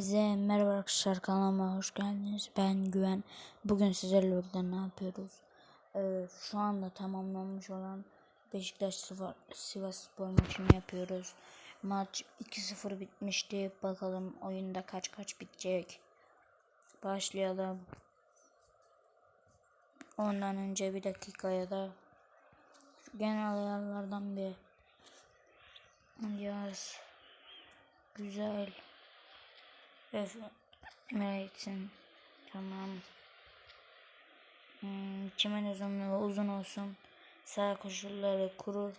Herkese merhaba arkadaşlar kanalıma hoş geldiniz. Ben Güven. Bugün sizlerle birlikte ne yapıyoruz? Ee, şu anda tamamlanmış olan Beşiktaş Sivas, Spor maçını yapıyoruz. Maç 2-0 bitmişti. Bakalım oyunda kaç kaç bitecek. Başlayalım. Ondan önce bir dakikaya da şu genel ayarlardan bir yaz. Güzel. Emirate'in tamam. Hmm, çimen uzunluğu uzun olsun. Sağ koşulları kuru.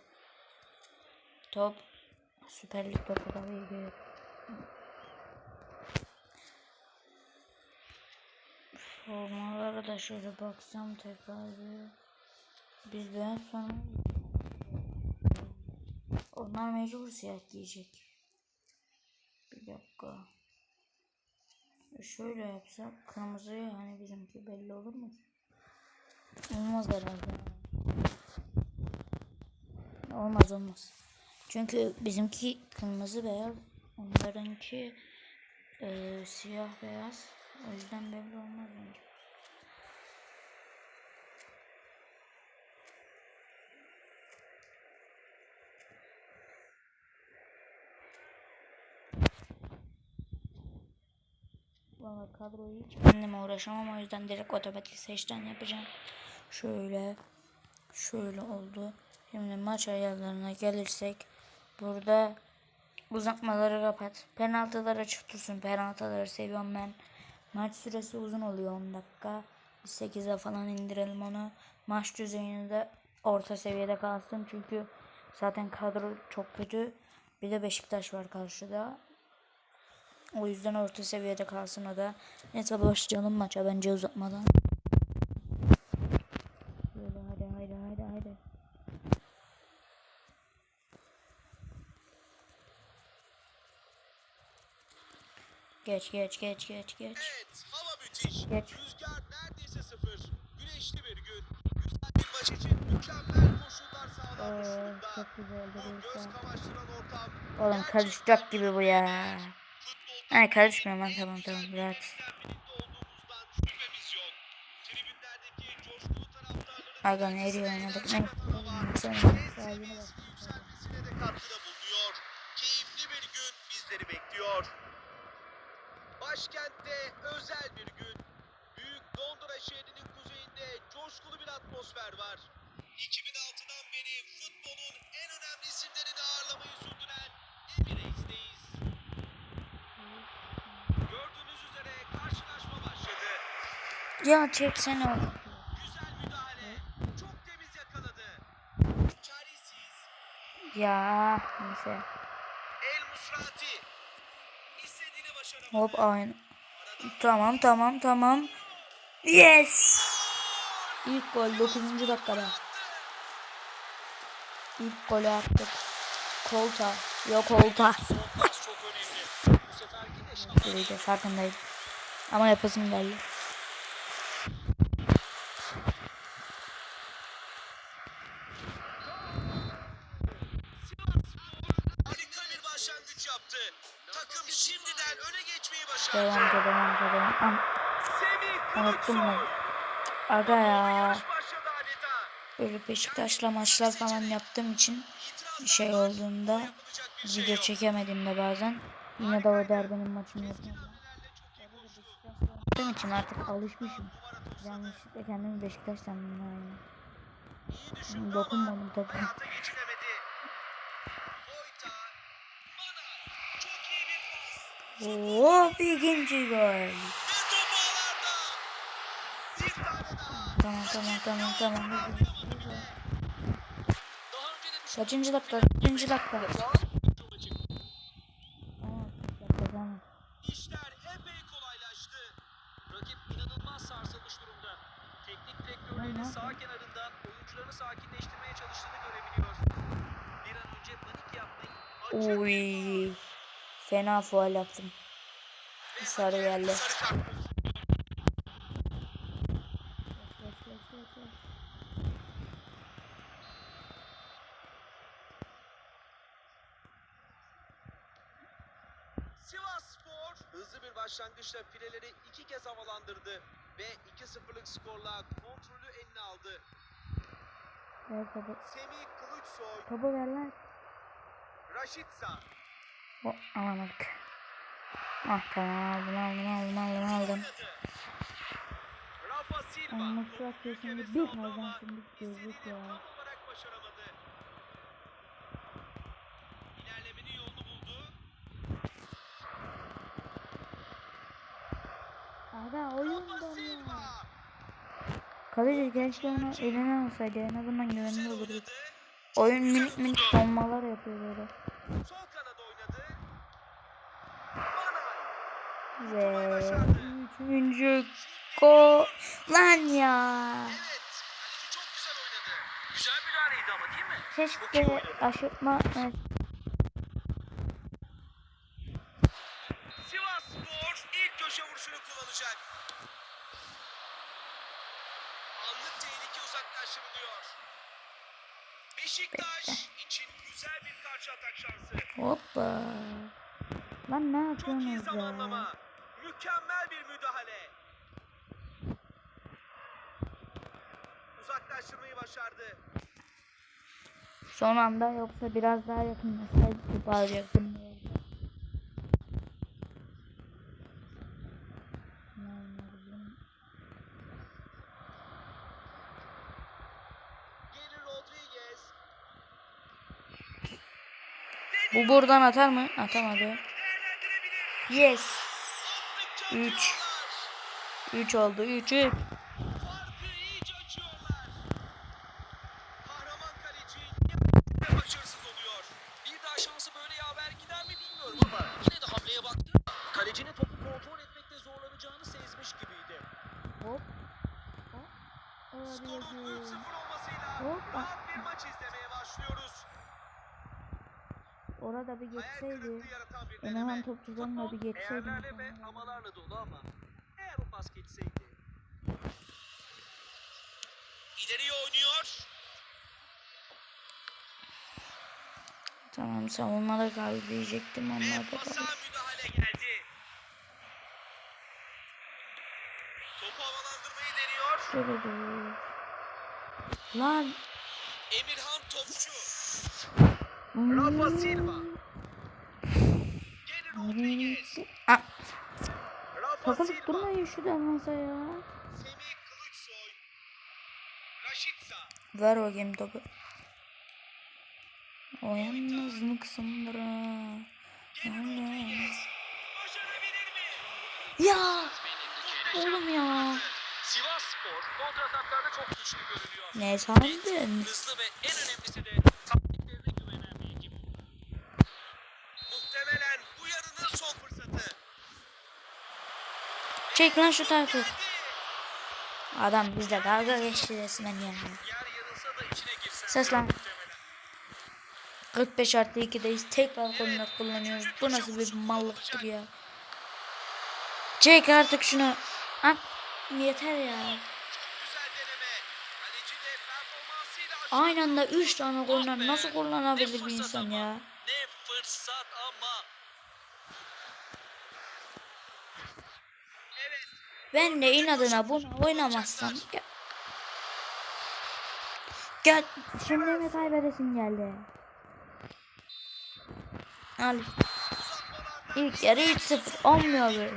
Top. Süper Lig topu tabii ki. Formalara da şöyle baksam tekrar bir. Biz ben sonra onlar mecbur siyah giyecek. Bir dakika. Şöyle yapsak kırmızı yani bizimki belli olur mu? Olmaz herhalde. Olmaz olmaz. Çünkü bizimki kırmızı beyaz, onlarınki e, siyah beyaz. O yüzden belli olmaz bence. Valla kadroyu hiç kendime uğraşamam o yüzden direkt otomatik seçten yapacağım. Şöyle şöyle oldu. Şimdi maç ayarlarına gelirsek burada uzatmaları kapat. Penaltıları açık tutsun. Penaltıları seviyorum ben. Maç süresi uzun oluyor 10 dakika. 8'e falan indirelim onu. Maç düzeyini de orta seviyede kalsın. Çünkü zaten kadro çok kötü. Bir de Beşiktaş var karşıda. O yüzden orta seviyede kalsın o da. Neyse başlayalım maça bence uzatmadan. Böyle hadi hadi hadi hadi. Geç geç geç geç geç. Evet, hava müthiş. Geç. Rüzgar neredeyse sıfır. Güneşli bir gün. Güzel bir maç için mükemmel koşullar sağlanmış durumda. çok güzel Bu göz kamaştıran ortam. Oğlum karışacak gibi bu ya. Ay karışmıyorum lan en tamam tamam rahat. ne eriyor oynadık ne? Keyifli bir gün bizleri bekliyor. Başkentte özel bir gün. Büyük Londra şehrinin kuzeyinde coşkulu bir atmosfer var. Ya çeksene. Çaresiz. Ya neyse. Hop aynı. Tamam tamam tamam. Yes. İlk gol 9. dakikada. İlk golü attık. Kolta. Yok pas çok önemli. Bu seferki de farkındaydım. Ama yapasım geldi. Devam devam devam Semih unuttum ben. Aga ya. Böyle Beşiktaş'la maçlar falan yaptığım için İtirazlar şey olduğunda bir şey video yok. çekemediğimde bazen yine de o derbinin maçını yapıyorum. Yaptığım için artık alışmışım. Yanlışlıkla kendimi Beşiktaş sandım yani. Dokunmadım topa. hayata geçiremedi. Boyta, Mana, çok iyi bir pas. Hop ikinci gol. Tamam tamam tamam tamam. Kaçıncı dakika? Kaçıncı dakika? İşler epey kolaylaştı. Rakip inanılmaz sarsılmış durumda. Teknik direktörlerinin sağ kenarından oyuncularını sakinleştirmeye çalıştığını görebiliyoruz. Bir an önce panik yapmayın. Açık bir Oy. Fena faal yaptım. sarı Spor hızlı bir başlangıçta fileleri iki kez havalandırdı ve 2-0'lık skorla kontrolü eline aldı. Ver topu. Semih Kılıçsoy, Topu ver lan. Raşitsa, O, alamadık. Ah tamam aldım aldım aldım aldım aldım. Ama şu atıyorsun bir kazan şimdi gözlük ya. oyundan Silva. ya. Kaleci keşke onu eline alsaydı en azından güvenli olurdu. Oyun minik minik donmalar yapıyor böyle. Ve üçüncü gol. Lan ya. Keşke aşırtma evet, Sivas Spor ilk köşe vuruşunu kullanacak. Anlık tehlike uzaklaştırılıyor. Beşiktaş için güzel bir karşı atak şansı. Hoppa. Lan ne yapıyorsunuz ya? Mükemmel bir müdahale. Uzaklaştırmayı başardı. Son anda yoksa biraz daha yakınlaşsaydı bağıracaktım. bu buradan atar mı? Atamadı. Yes. Attıkça Üç. atıyorlar. 3 oldu. 3 3. Farkı iyice açıyorlar. Kahraman kaleci yine başarısız oluyor. Bir daha şansı böyle yaver gider mi bilmiyorum ama yine de hamleye baktı. Kalecinin topu kontrol etmekte zorlanacağını sezmiş gibiydi. Hop. Hop. Skorun 3-0 Olabilir. olmasıyla Hoppa. rahat bir maç izlemeye başlıyoruz. Orada bir Hayal geçseydi. kırıklığı yaratan Enahan topçudan da bir Futbol geçseydi. eğerlerle ve amalarla dolu ama eğer o pas geçseydi. İleriye oynuyor. Tamam savunmada kaldı diyecektim onlar da pasa müdahale geldi. Topu havalandırmayı deniyor. Şöyle dur. Lan. Emirhan Topçu. Hmm. Rafa Silva. Geri Rodriguez. Aa, takılıp durmayın şu defansa ya. Ver topu. O yalnız mı kısımdır ha? Geri Öyle. Rodriguez. Başarabilir mi? Ya. Oğlum ya. Sivas Spor kontrataklarda çok güçlü görünüyor. Ne sandın? Hızlı ve en önemlisi de Çek lan şu. Geldi. Adam bizde dalga geçti resmen ya. Yer yarılsa da içine girsen. Ses lan. muhtemelen. 45 artı 2'deyiz. Tekrar konuda kullanıyoruz. Bu nasıl bir mallıktır ya. Çek artık şunu. Ah, yeter ya. Aynı anda 3 tane be. nasıl kullanabilir bir insan ya? Ne fırsat ama. Evet. Ben de inadına bunu oynamazsam gel. Gel. Şimdi mi kaybedesin geldi? Al. İlk yarı 3-0 olmuyor böyle.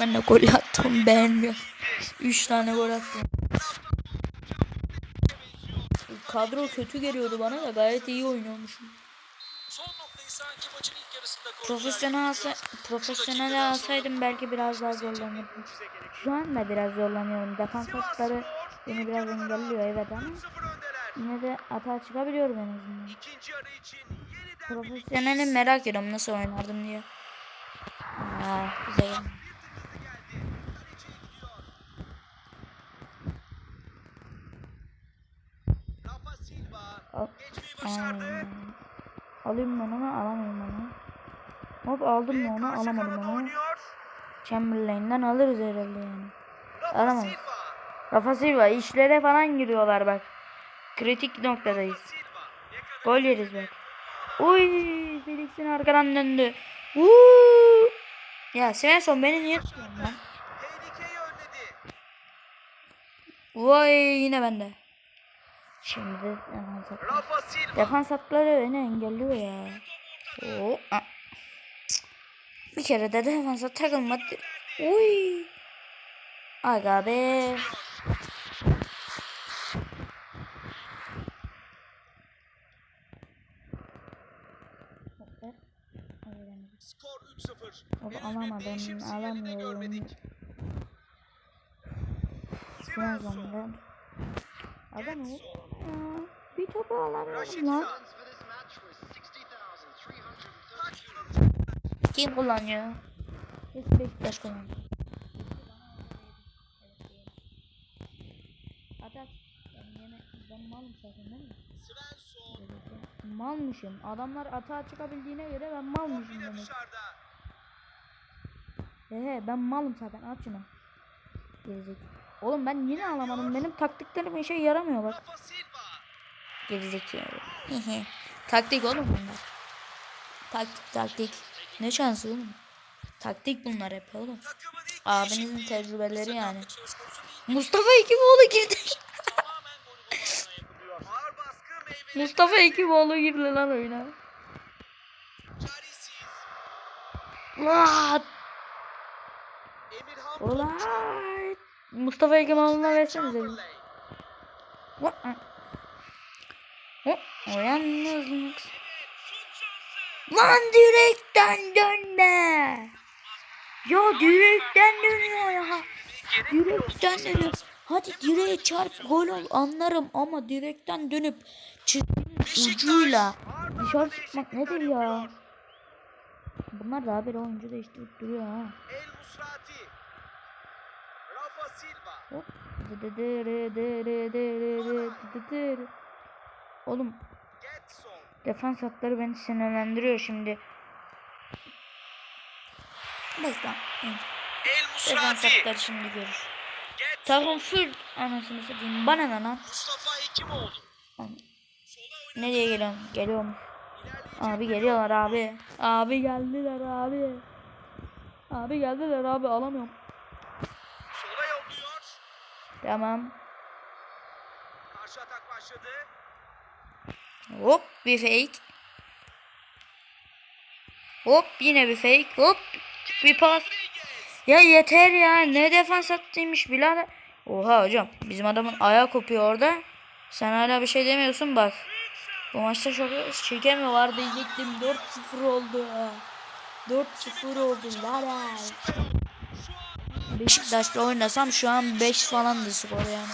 Ben de gol attım beğenmiyorum. 3 tane gol attım. Kadro kötü geliyordu bana da gayet iyi oynuyormuşum. Profesyonel alsa, profesyonel alsaydım belki biraz daha zorlanırdım. Şu anda biraz zorlanıyorum. Defans hatları beni biraz engelliyor evet ama 3-0 öndeler. yine de hata çıkabiliyorum en azından. Profesyoneli merak ediyorum nasıl oynardım diye. Aa, güzel. Rafa Silva Al. geçmeyi başardı. Alayım ben onu alamıyorum onu. Hop aldım mı onu alamadım onu. Chamberlain'den alırız herhalde yani. Silva. Rafa Silva işlere falan giriyorlar bak. Kritik noktadayız. Gol yeriz bak. Uy Felix'in arkadan döndü. Uuu. Ya Svensson beni niye tutuyorsun lan? Vay yine bende. Şimdi defans hatları. Defans hatları beni engelliyor ya. Oo, a- Bir kere de defansa takılmadı. Uy. Aga be. Skor 3-0. Of, Henüz bir alamadım, alamıyorum. Svensson. ben. Adam. Ya, Bir topu alamıyorum lan. for this match was 60,332. Kaç kullanıcı? Kim kullanıyor? Kesin Beşiktaş kullanıyor. Atak. Ben yine ben malım zaten değil mi? Svensson. Malmışım. Adamlar atağa çıkabildiğine göre ben malmışım demek. dışarıda. He he ben malım zaten at şunu. Gerizek. Oğlum ben yine alamadım. Benim taktiklerim işe yaramıyor bak. Gerizekalı. taktik oğlum bunlar. Taktik taktik. Ne şansı oğlum. Taktik bunlar hep oğlum. Abinizin tecrübeleri yani. Mustafa Ekimoğlu girdi. Mustafa Ekimoğlu girdi lan oyuna. Çaresiz. Lan. Emirhan Ulan. Mustafa Ekimoğlu'na versenize. mı? Lan direkten dönme. Ya direkten dönüyor ya. Direkten dönüyor. Hadi direğe çarp gol ol anlarım ama direkten dönüp çizginin ucuyla dışarı çıkmak nedir ya? Bunlar daha bir oyuncu değiştirip duruyor ha. El Musrati. Hop. Oğlum defans hatları beni sinirlendiriyor şimdi. Bak lan. El Defans hatları şimdi görür. Takım full anasını satayım. Bana ne lan? Nereye geliyorum? Geliyorum. Abi geliyorlar abi. Abi geldiler abi. Abi geldiler abi alamıyorum. Tamam. Karşı atak başladı. Hop bir fake. Hop yine bir fake. Hop bir pas. Ya yeter ya. Ne defans attıymış birader. Oha hocam. Bizim adamın ayağı kopuyor orada. Sen hala bir şey demiyorsun bak. Bu maçta çok şeker mi var diyecektim. 4-0 oldu. 4-0 oldu birader. Beşiktaş'la oynasam şu an 5 falandı skor yani.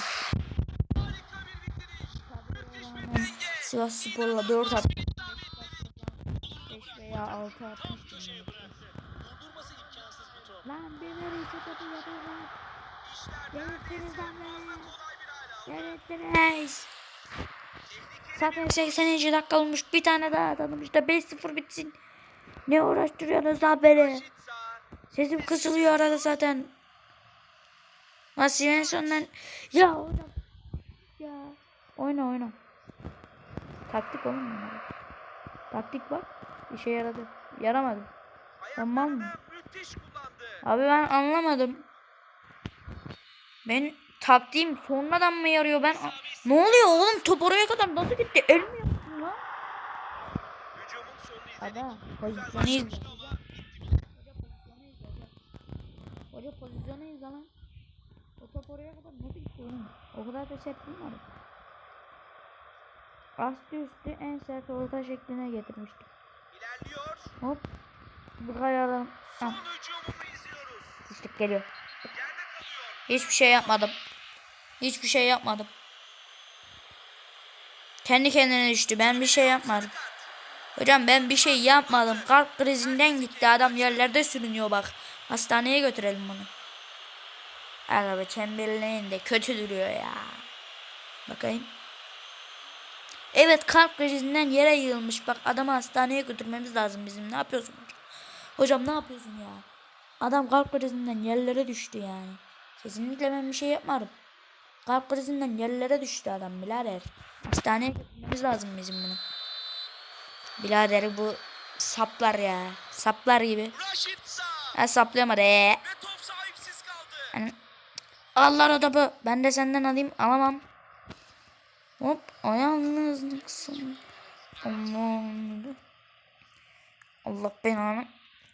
Sivas Spor'la 4 at. 5 veya 6 atmıştım. Durdurması imkansız bir top. Lan bir ver iki topu yapıyorlar. Yönettiniz lan aldı. Yönettiniz. Zaten 80. dakika olmuş. Bir tane daha atalım işte 5-0 bitsin. Ne uğraştırıyorsunuz lan beni? Sesim kısılıyor arada zaten. Lan Svensson'dan... Ya hocam. Ya. Oyna oyna. Taktik oğlum bunlar. Taktik bak. İşe yaradı. Yaramadı. Tamam mı? Abi ben anlamadım. Ben taktiğim sonradan mı yarıyor ben? Ne oluyor oğlum top oraya kadar nasıl gitti? El mi yaptın lan? Ada pozisyonu izle. Hoca pozisyonu izle lan. O top oraya kadar nasıl gitti oğlum? O kadar da sert bulmadı. Astı üstü en sert orta şekline getirmiştik. İlerliyor. Hop. Bu kayalım. Son hücumunu izliyoruz. sıçtık geliyor. Hiçbir şey yapmadım. Hiçbir şey yapmadım. Kendi kendine düştü. Ben bir şey yapmadım. Hocam ben bir şey yapmadım. Kalp krizinden gitti. Adam yerlerde sürünüyor bak. Hastaneye götürelim bunu. Aga be Chamberlain de kötü duruyor ya. Bakayım. Evet kalp krizinden yere yığılmış. Bak adamı hastaneye götürmemiz lazım bizim. Ne yapıyorsun hocam? Hocam ne yapıyorsun ya? Adam kalp krizinden yerlere düştü yani. Kesinlikle ben bir şey yapmadım. Kalp krizinden yerlere düştü adam birader. Hastaneye götürmemiz lazım bizim bunu. Birader bu saplar ya. Saplar gibi. Raşit Sağ. Hesaplayamadı. Ve top sahipsiz kaldı. Yani, Allah topu. Ben de senden alayım. Alamam. Hop. Ayağınızlıksın. Allah. Allah belanı.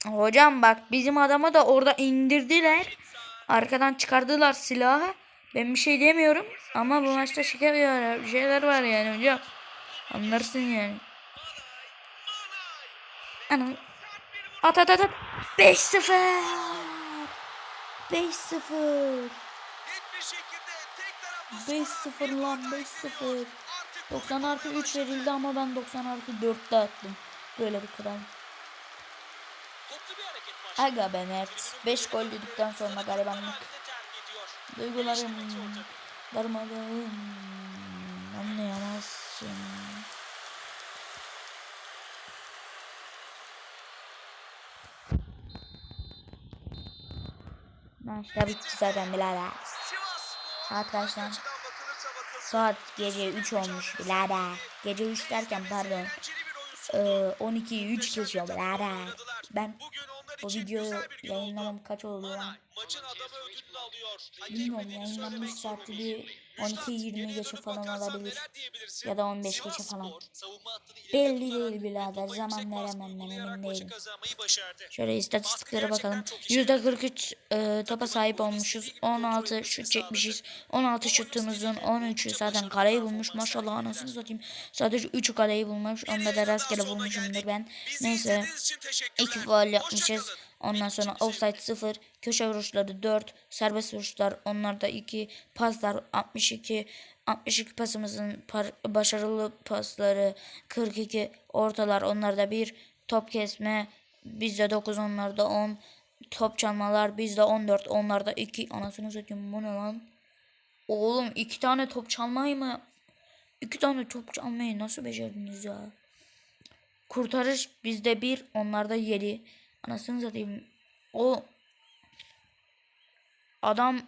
Hocam bak bizim adamı da orada indirdiler. Arkadan çıkardılar silahı. Ben bir şey demiyorum. Ama bu maçta şeker var. Bir şeyler var yani hocam. Anlarsın yani. Anam. At at at at. 5-0. 5-0. 5-0 lan 5-0. 90 artı 3 verildi ama ben 90 artı 4'te attım. Böyle bir kural. Aga be Mert. 5 gol yedikten sonra garibanlık. Duygularım darmadağın. Anlayamazsın. Maçta bitti zaten birader. Saat kaç lan? Saat gece 3 olmuş birader. Gece 3 derken pardon. Ee, 12'yi 3 geçiyor birader. Ben bu videoyu yayınlamam kaç oldu lan? Alıyor. Bilmiyorum yayınlanmış saati bir 12-20 geçe falan olabilir. Ya da 15 geçe falan. Belli değil birader zaman veremem ben emin değilim. Şöyle istatistiklere bakalım. %43 e, topa sahip olmuşuz. 16 şut çekmişiz. 16 şutumuzun 13'ü zaten kaleyi bulmuş. Maşallah anasını satayım. Sadece 3'ü kaleyi bulmuş. Onda da rastgele bulmuşumdur ben. Neyse. 2 faul yapmışız. Ondan sonra offside 0, köşe vuruşları 4, serbest vuruşlar onlarda 2, paslar 62, 62 pasımızın başarılı pasları 42, ortalar onlarda 1, top kesme bizde 9 onlarda 10, top çalmalar bizde 14 onlarda 2. Anasını satayım bu ne lan? Oğlum iki tane top çalmayı mı? İki tane top çalmayı nasıl becerdiniz ya? Kurtarış bizde bir, onlarda yedi. Anasını satayım. O adam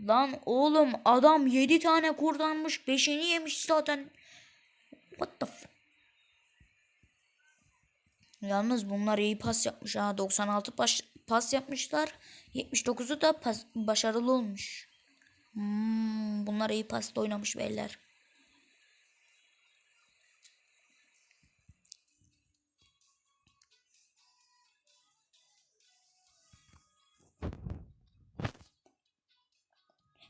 lan oğlum adam yedi tane kurtarmış. Beşini yemiş zaten. What the f- Yalnız bunlar iyi pas yapmış ha. 96 pas, pas yapmışlar. 79'u da pas, başarılı olmuş. Hmm, bunlar iyi pasta oynamış beyler.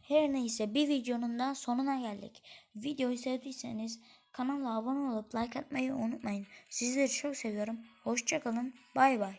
Her neyse bir videonun daha sonuna geldik. Videoyu sevdiyseniz kanala abone olup like atmayı unutmayın. Sizleri çok seviyorum. Hoşçakalın. Bay bay.